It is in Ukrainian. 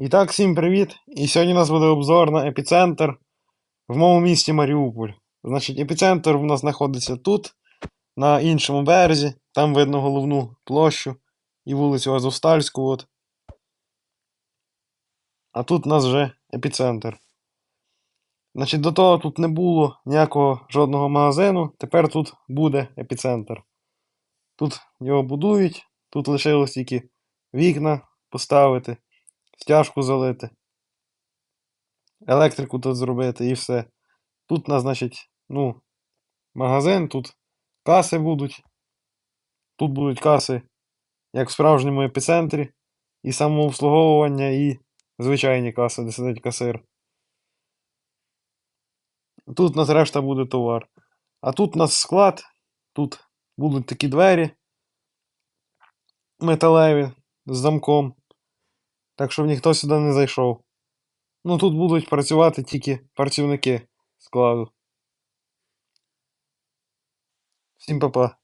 І так, всім привіт! І сьогодні у нас буде обзор на епіцентр в моєму місті Маріуполь. Значить, епіцентр у нас знаходиться тут, на іншому березі. Там видно головну площу і вулицю Азовстальську. От. А тут у нас вже епіцентр. Значить, до того тут не було ніякого жодного магазину. Тепер тут буде епіцентр. Тут його будують, тут лишилось тільки вікна поставити стяжку залити, електрику тут зробити і все. Тут у нас, значить, ну, магазин, тут каси будуть. Тут будуть каси, як в справжньому епіцентрі, і самообслуговування, і звичайні каси, де сидить касир. Тут нас решта буде товар. А тут у нас склад, тут будуть такі двері металеві з замком. Так щоб ніхто сюди не зайшов. Ну тут будуть працювати тільки працівники складу. Всім па-па.